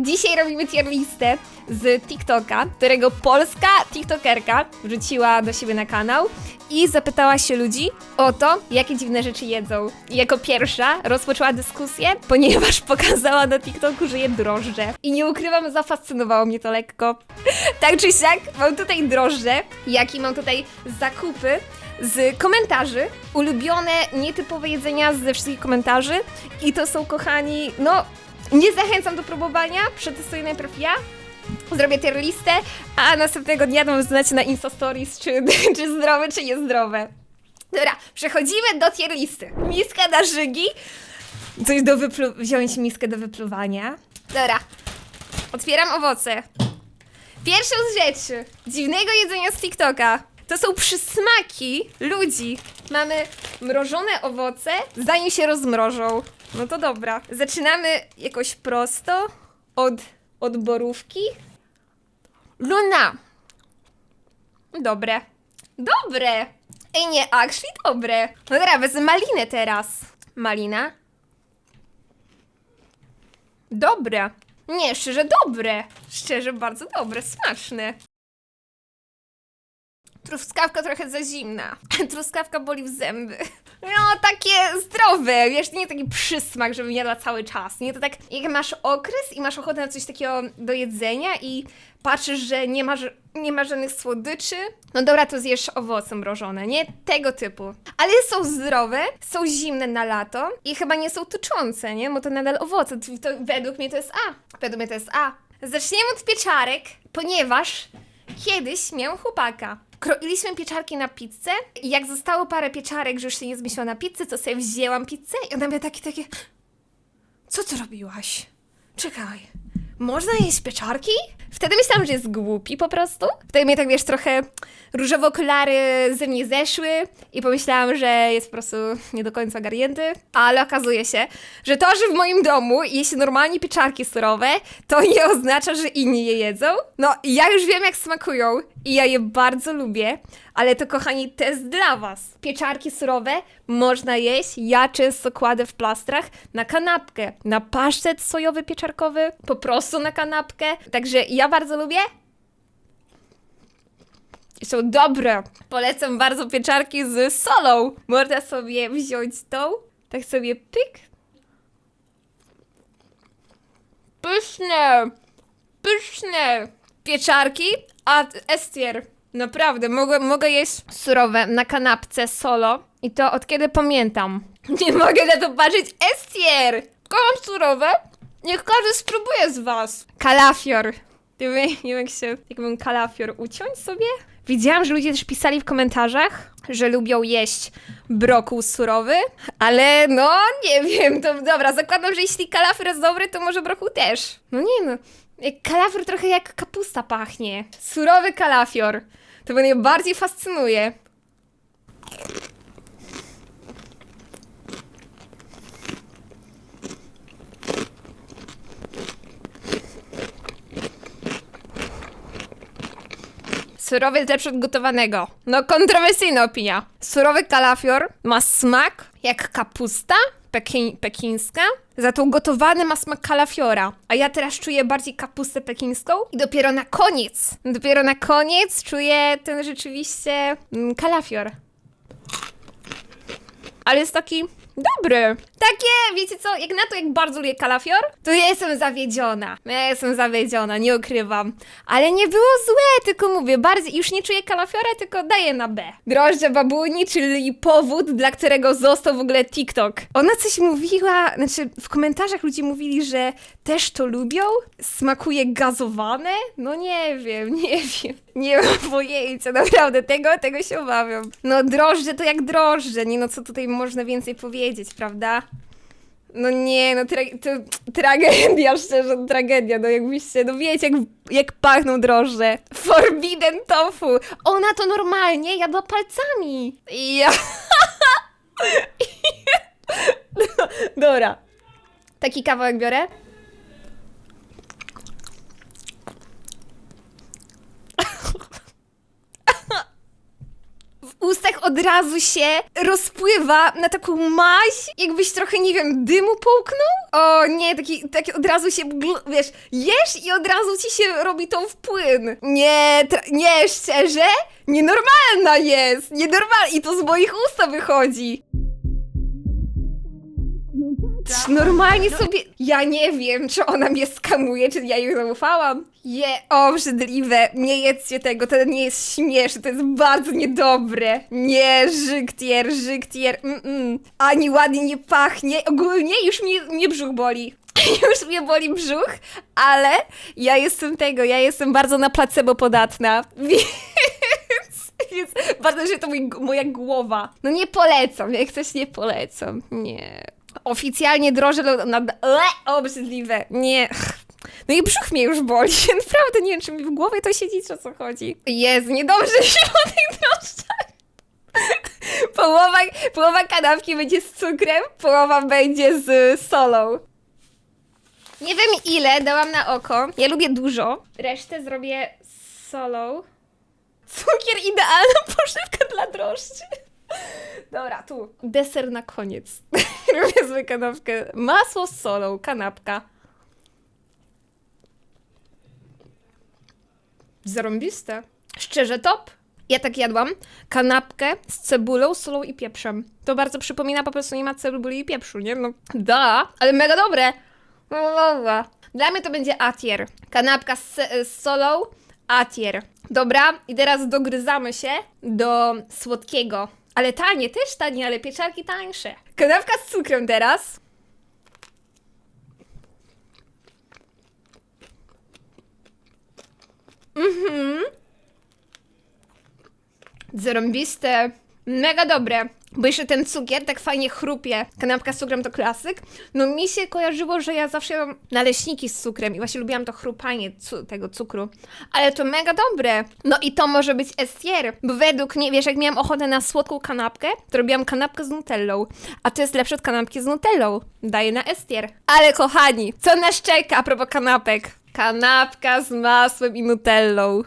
Dzisiaj robimy tier listę z TikToka, którego polska TikTokerka wrzuciła do siebie na kanał i zapytała się ludzi o to, jakie dziwne rzeczy jedzą. I jako pierwsza rozpoczęła dyskusję, ponieważ pokazała na TikToku, że je drożdże. I nie ukrywam, zafascynowało mnie to lekko. tak czy siak, mam tutaj drożdże, jak i mam tutaj zakupy z komentarzy, ulubione, nietypowe jedzenia ze wszystkich komentarzy i to są, kochani, no, nie zachęcam do próbowania, przetestuję najpierw ja, zrobię tier listę, a następnego dnia dam znać na Insta Stories, czy, czy zdrowe, czy niezdrowe. Dobra, przechodzimy do tier listy. Miska na żygi, coś do wyplu... wziąć miskę do wypluwania. Dobra, otwieram owoce. Pierwszą z rzeczy dziwnego jedzenia z TikToka to są przysmaki ludzi. Mamy mrożone owoce, zanim się rozmrożą. No to dobra. Zaczynamy jakoś prosto od, od borówki. Luna. Dobre. Dobre. Ej, nie, actually dobre. No dobra, wezmę malinę teraz. Malina. Dobre. Nie, szczerze dobre. Szczerze bardzo dobre, smaczne. Truskawka trochę za zimna. Truskawka boli w zęby. No, takie zdrowe, wiesz, nie taki przysmak, żebym jadła cały czas. Nie, to tak, jak masz okres i masz ochotę na coś takiego do jedzenia i patrzysz, że nie ma, ż- nie ma żadnych słodyczy, no dobra, to zjesz owoce mrożone, nie? Tego typu. Ale są zdrowe, są zimne na lato i chyba nie są tuczące, nie? Bo to nadal owoce, to, to według mnie to jest A. Według mnie to jest A. Zaczniemy od pieczarek, ponieważ Kiedyś miałam chłopaka. Kroiliśmy pieczarki na pizzę i jak zostało parę pieczarek, że już się nie zmieściło na pizzę, to sobie wzięłam pizzę i ona miała takie, takie... Co ty robiłaś? Czekaj. Można jeść pieczarki? Wtedy myślałam, że jest głupi po prostu. Wtedy mnie tak, wiesz, trochę różowe okulary ze mnie zeszły i pomyślałam, że jest po prostu nie do końca ogarnięty. Ale okazuje się, że to, że w moim domu je się normalnie pieczarki surowe, to nie oznacza, że inni je jedzą. No, ja już wiem, jak smakują i ja je bardzo lubię, ale to, kochani, test dla was. Pieczarki surowe można jeść. Ja często kładę w plastrach na kanapkę, na pasztet sojowy pieczarkowy, po prostu na kanapkę. Także ja bardzo lubię. Są dobre. Polecam bardzo pieczarki z solą. Można sobie wziąć tą, tak sobie pyk. Pyszne! Pyszne! Pieczarki, a estier. Naprawdę, mogę, mogę jeść surowe na kanapce solo. I to od kiedy pamiętam. Nie mogę na to patrzeć. Estier! Kocham surowe. Niech każdy spróbuje z was. Kalafior. Nie wiem, nie wiem jak się, jakbym kalafior uciąć sobie. Widziałam, że ludzie też pisali w komentarzach, że lubią jeść brokuł surowy, ale no nie wiem, to dobra, zakładam, że jeśli kalafior jest dobry, to może brokuł też. No nie no, kalafior trochę jak kapusta pachnie. Surowy kalafior. To mnie bardziej fascynuje. Surowy jest lepszy od gotowanego. No, kontrowersyjna opinia. Surowy kalafior ma smak jak kapusta pekin pekińska, za to gotowany ma smak kalafiora. A ja teraz czuję bardziej kapustę pekińską i dopiero na koniec, dopiero na koniec czuję ten rzeczywiście mm, kalafior. Ale jest taki dobry. Takie, wiecie co, jak na to, jak bardzo lubię kalafior, to ja jestem zawiedziona. Ja jestem zawiedziona, nie ukrywam. Ale nie było złe, tylko mówię, bardziej, już nie czuję kalafiora, tylko daję na B. Drożdże babuni, czyli powód, dla którego został w ogóle TikTok. Ona coś mówiła, znaczy w komentarzach ludzie mówili, że też to lubią, smakuje gazowane. No nie wiem, nie wiem. Nie mam pojęcia, naprawdę, tego, tego się obawiam. No drożdże to jak drożdże, nie no co tutaj można więcej powiedzieć, prawda? No nie, no tra to tragedia, szczerze, tragedia, no jakbyście, no wiecie jak, jak pachną drożdże. Forbidden tofu, ona to normalnie jadła palcami. Ja... No, Dobra. Taki kawałek biorę. W ustach od razu się rozpływa na taką maź, jakbyś trochę, nie wiem, dymu połknął. O nie, taki, taki od razu się, wiesz, jesz i od razu ci się robi to w płyn. Nie, nie, szczerze? Nienormalna jest, nienormalna i to z moich ust to wychodzi. Normalnie sobie. Ja nie wiem, czy ona mnie skamuje, czy ja jej zaufałam. Je, obrzydliwe. Nie jedzcie tego, to nie jest śmieszne, to jest bardzo niedobre. Nie, żyktier, żyktier. Mm-mm. Ani ładnie nie pachnie. Ogólnie już mnie, mnie brzuch boli. Już mnie boli brzuch, ale ja jestem tego, ja jestem bardzo na placebo podatna. Więc, więc bardzo, że to mój, moja głowa. No nie polecam, jak coś nie polecam. Nie. Oficjalnie drożę lo- na... Le, obrzydliwe. Nie. No i brzuch mnie już boli. Naprawdę nie wiem, czy mi w głowie to siedzi, o co chodzi. Jest, niedobrze się po tych. Połowa, połowa kanapki będzie z cukrem, połowa będzie z solą. Nie wiem ile dałam na oko. Ja lubię dużo. Resztę zrobię z solą. Cukier idealna pożywka dla drożdży. Dobra, tu. Deser na koniec. Robię złą kanapkę. Masło z solą, kanapka. Zarąbiste. Szczerze top. Ja tak jadłam kanapkę z cebulą, solą i pieprzem. To bardzo przypomina, po prostu nie ma cebuli i pieprzu, nie? No, da, ale mega dobre. No, dobra. Dla mnie to będzie atier. Kanapka z, z solą, atier. Dobra, i teraz dogryzamy się do słodkiego. Ale tanie, też tanie, ale pieczarki tańsze. Kanapka z cukrem teraz. Mhm. Zarąbiste. Mega dobre. Bo jeszcze ten cukier tak fajnie chrupie. Kanapka z cukrem to klasyk. No mi się kojarzyło, że ja zawsze mam naleśniki z cukrem i właśnie lubiłam to chrupanie cu tego cukru. Ale to mega dobre. No i to może być estier. Bo według mnie, wiesz, jak miałam ochotę na słodką kanapkę, to robiłam kanapkę z nutellą. A to jest lepsze od kanapki z nutellą. Daję na estier. Ale kochani, co nas czeka a propos kanapek? Kanapka z masłem i nutellą.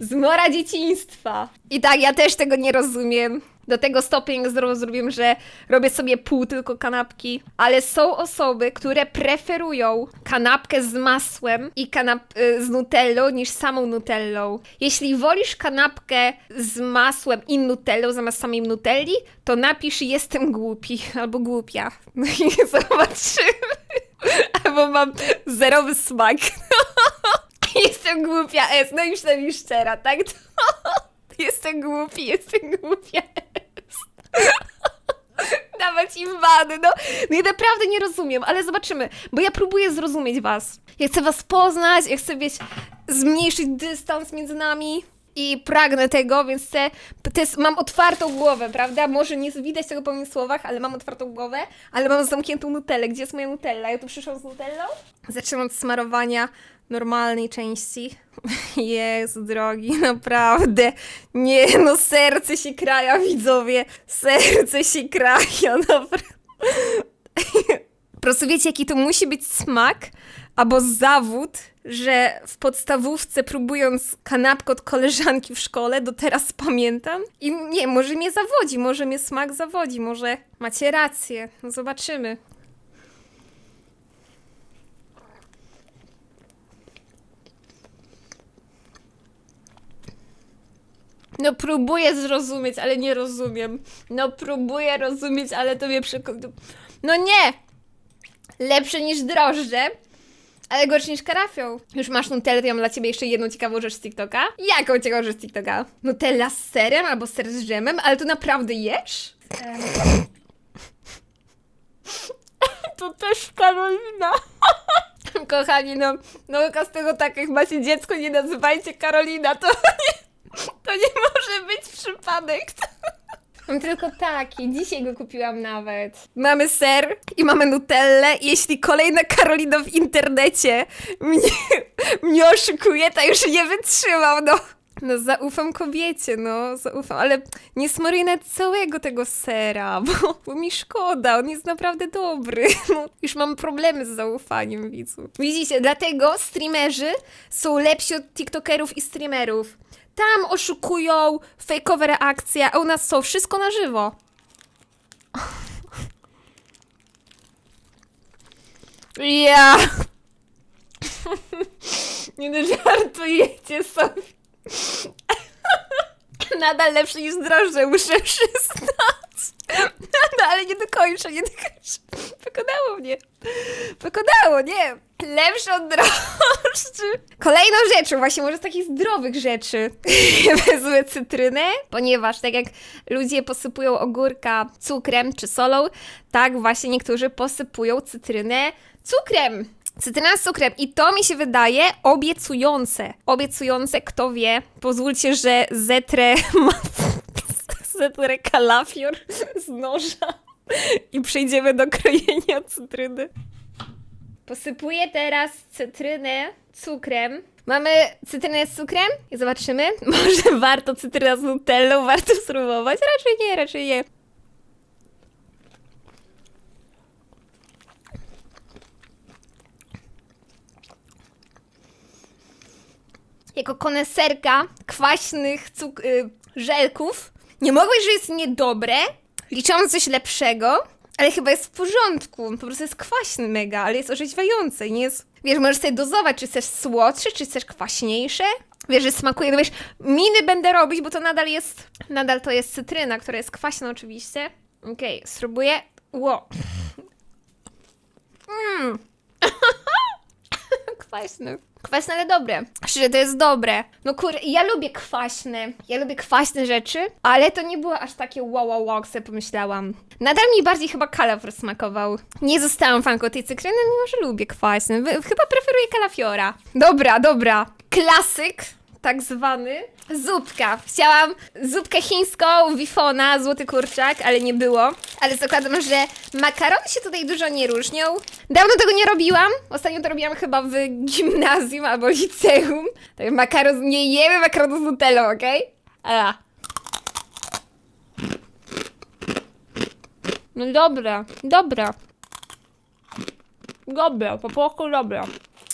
Zmora dzieciństwa. I tak, ja też tego nie rozumiem. Do tego stopnia zrobiłem, że robię sobie pół tylko kanapki. Ale są osoby, które preferują kanapkę z masłem i kanap y, z nutellą niż samą nutellą. Jeśli wolisz kanapkę z masłem i nutellą zamiast samej nutelli, to napisz jestem głupi albo głupia. No i zobaczymy. Albo mam zerowy smak. Jestem głupia S, no już tam szczera, tak? Jestem głupi, jestem głupia. Dawać im wady, no. No ja naprawdę nie rozumiem, ale zobaczymy, bo ja próbuję zrozumieć was. Ja chcę was poznać, ja chcę, wiesz, zmniejszyć dystans między nami i pragnę tego, więc to jest, mam otwartą głowę, prawda? Może nie widać tego po moich słowach, ale mam otwartą głowę, ale mam zamkniętą nutellę. Gdzie jest moja nutella? Ja tu przyszłam z nutellą. Zaczynam od smarowania normalnej części. Jezu drogi, naprawdę. Nie, no serce się kraja, widzowie. Serce się kraja, naprawdę. Po prostu wiecie, jaki to musi być smak albo zawód, że w podstawówce próbując kanapkę od koleżanki w szkole, do teraz pamiętam. I nie, może mnie zawodzi, może mnie smak zawodzi, może macie rację. No zobaczymy. No próbuję zrozumieć, ale nie rozumiem. No próbuję rozumieć, ale to mnie przekonuje. No nie! Lepsze niż drożdże, ale gorsze niż karafią. Już masz Nutellę, to ja mam dla ciebie jeszcze jedną ciekawą rzecz z TikToka. Jaką ciekawą rzecz z TikToka? Nutella z serem albo ser z dżemem, ale to naprawdę jesz? To też Karolina. Kochani, no, nauka z tego tak, jak macie dziecko, nie nazywajcie Karolina, to nie, to nie może być przypadek. Mam tylko taki, dzisiaj go kupiłam nawet. Mamy ser i mamy nutellę. Jeśli kolejna Karolina w internecie mnie, mnie oszukuje, to już nie wytrzymam, no. No zaufam kobiecie, no zaufam, ale nie smaruję nawet całego tego sera, bo, bo mi szkoda, on jest naprawdę dobry. No, już mam problemy z zaufaniem widzów. Widzicie, dlatego streamerzy są lepsi od tiktokerów i streamerów. Tam oszukują, fejkowe reakcje, a u nas co? Wszystko na żywo. Ja. Nie no, żartujecie sobie. Nadal lepszy niż drożdże, muszę przyznać. No ale nie dokończę, nie dokończę. Pokonało mnie. Pokonało, nie. Lepsze od drożdży. Kolejną rzeczą, właśnie może z takich zdrowych rzeczy, wezmę cytrynę, ponieważ tak jak ludzie posypują ogórka cukrem czy solą, tak właśnie niektórzy posypują cytrynę cukrem. Cytryna z cukrem i to mi się wydaje obiecujące. Obiecujące, kto wie. Pozwólcie, że zetrę, zetrę kalafior z noża i przejdziemy do krojenia cytryny. Posypuję teraz cytrynę cukrem. Mamy cytrynę z cukrem i zobaczymy. Może warto cytryna z nutellą, warto spróbować. Raczej nie, raczej nie. Jako koneserka kwaśnych cuk- y, żelków nie mogłeś, że jest niedobre. Liczyłam coś lepszego, ale chyba jest w porządku. Po prostu jest kwaśny mega, ale jest orzeźwiający. Nie jest... Wiesz, możesz sobie dozować, czy chcesz słodsze, czy chcesz kwaśniejsze. Wiesz, że smakuje, no wiesz, miny będę robić, bo to nadal jest, nadal to jest cytryna, która jest kwaśna oczywiście. Okej, spróbuję. Ło. Mm. Kwaśne. Kwaśne, ale dobre. Szczerze, to jest dobre. No kur, ja lubię kwaśne. Ja lubię kwaśne rzeczy, ale to nie było aż takie wow, wow, wow, sobie pomyślałam. Nadal mi bardziej chyba kalafior smakował. Nie zostałam fanką tej cykryny, mimo że lubię kwaśne. Chyba preferuję kalafiora. Dobra, dobra. Klasyk, tak zwany. Zupka. Chciałam zupkę chińską, wifona, złoty kurczak, ale nie było. Ale zakładam, że makarony się tutaj dużo nie różnią. Dawno tego nie robiłam. Ostatnio to robiłam chyba w gimnazjum albo liceum. Tak, makaron, nie jemy makaronu z nutellą, okej? A. No dobra, dobra. Dobra, po dobra.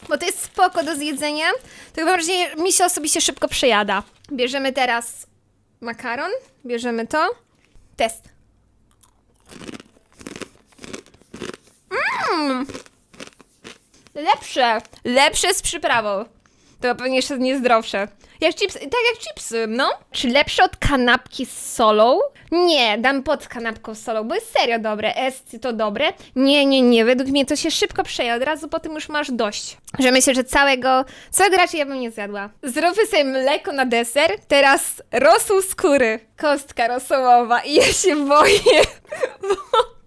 Bo to jest spoko do zjedzenia, tylko wrażenie, mi się osobiście szybko przejada. Bierzemy teraz makaron, bierzemy to. Test. Mmm! Lepsze. Lepsze z przyprawą. To pewnie jeszcze niezdrowsze. Jak chipsy, tak jak chipsy, no. Czy lepsze od kanapki z solą? Nie, dam pod kanapką z solą, bo jest serio dobre. Est to dobre? Nie, nie, nie. Według mnie to się szybko przeje. Od razu po tym już masz dość. Że myślę, że całego, całego raczej ja bym nie zjadła. Zróbmy sobie mleko na deser. Teraz rosół skóry. Kostka rosołowa. I ja się boję, bo...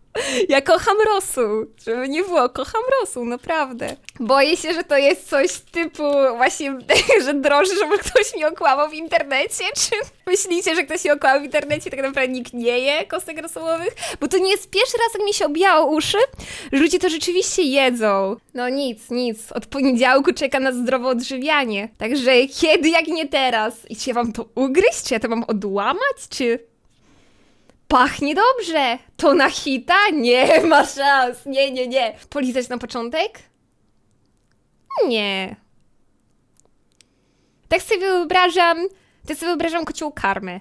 Ja kocham rosół, żeby nie było, kocham rosół, naprawdę. Boję się, że to jest coś typu właśnie, że droży, żeby ktoś mi okłamał w internecie, czy myślicie, że ktoś mi okłamał w internecie, tak naprawdę nikt nie je kostek rosołowych? Bo to nie jest pierwszy raz, jak mi się obijało uszy, że ludzie to rzeczywiście jedzą. No nic, nic, od poniedziałku czeka na zdrowe odżywianie, także kiedy jak nie teraz? I czy ja mam to ugryźć, czy ja to mam odłamać, czy... Pachnie dobrze! To na hita? Nie ma szans! Nie, nie, nie. Polizać na początek? Nie. Tak sobie wyobrażam. Tak sobie wyobrażam kocią karmę.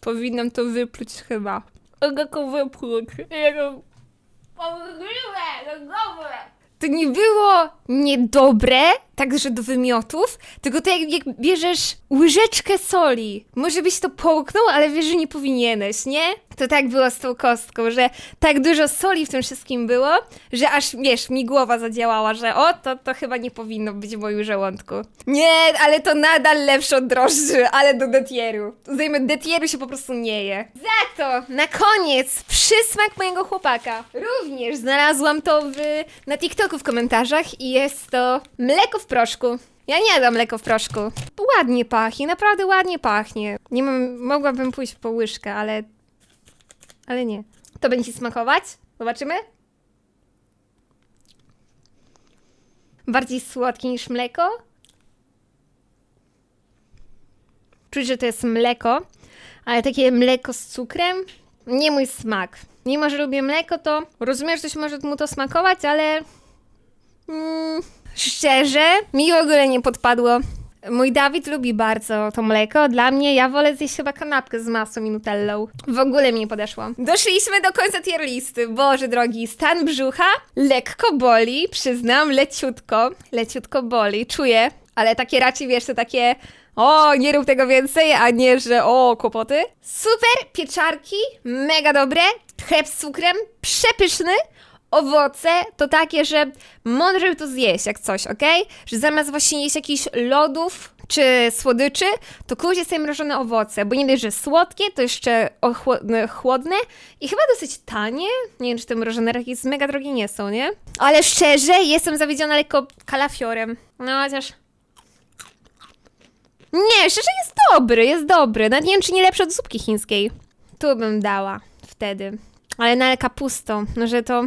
Powinnam to wypluć chyba. Jak to wypluć? Jak... To nie było niedobre, także do wymiotów, tylko to jak, jak bierzesz łyżeczkę soli. Może byś to połknął, ale wiesz, że nie powinieneś, nie? To tak było z tą kostką, że tak dużo soli w tym wszystkim było, że aż, wiesz, mi głowa zadziałała, że o, to, to chyba nie powinno być w moim żołądku. Nie, ale to nadal lepsze od drożdży, ale do detieru. Zdajmy, detieru się po prostu nie je. Za to, na koniec, przysmak mojego chłopaka. Również znalazłam to w, na TikToku w komentarzach i jest to mleko w proszku. Ja nie jadam mleko w proszku. Ładnie pachnie, naprawdę ładnie pachnie. Nie mam, mogłabym pójść po łyżkę, ale... Ale nie. To będzie smakować? Zobaczymy? Bardziej słodkie niż mleko? Czuć, że to jest mleko, ale takie mleko z cukrem? Nie mój smak. Mimo, że lubię mleko, to rozumiem, że coś może mu to smakować, ale... Mm, Szczerze, mi w ogóle nie podpadło. Mój Dawid lubi bardzo to mleko. Dla mnie, ja wolę zjeść chyba kanapkę z masą i nutellą. W ogóle mi nie podeszło. Doszliśmy do końca tier listy. Boże drogi, stan brzucha lekko boli, przyznam, leciutko. Leciutko boli, czuję. Ale takie raczej, wiesz, to takie o, nie rób tego więcej, a nie, że o, kłopoty. Super, pieczarki, mega dobre, chleb z cukrem, przepyszny. Owoce to takie, że mądrze by to zjeść, jak coś, ok? Że zamiast właśnie jeść jakichś lodów czy słodyczy, to kuźnie sobie mrożone owoce, bo nie dość, że słodkie, to jeszcze ochłodne, chłodne i chyba dosyć tanie. Nie wiem, czy te mrożone jakieś mega drogie nie są, nie? Ale szczerze, jestem zawiedziona lekko kalafiorem. No, chociaż... Nie, szczerze jest dobry, jest dobry. Nawet nie wiem, czy nie lepszy od zupki chińskiej. Tu bym dała wtedy. Ale na kapusto, no że to...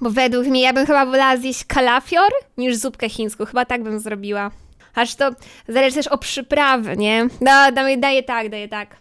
Bo według mnie ja bym chyba wolała zjeść kalafior niż zupkę chińską. Chyba tak bym zrobiła. Aż to zależy też o przyprawy, nie? Da, daję, daję tak, daję tak.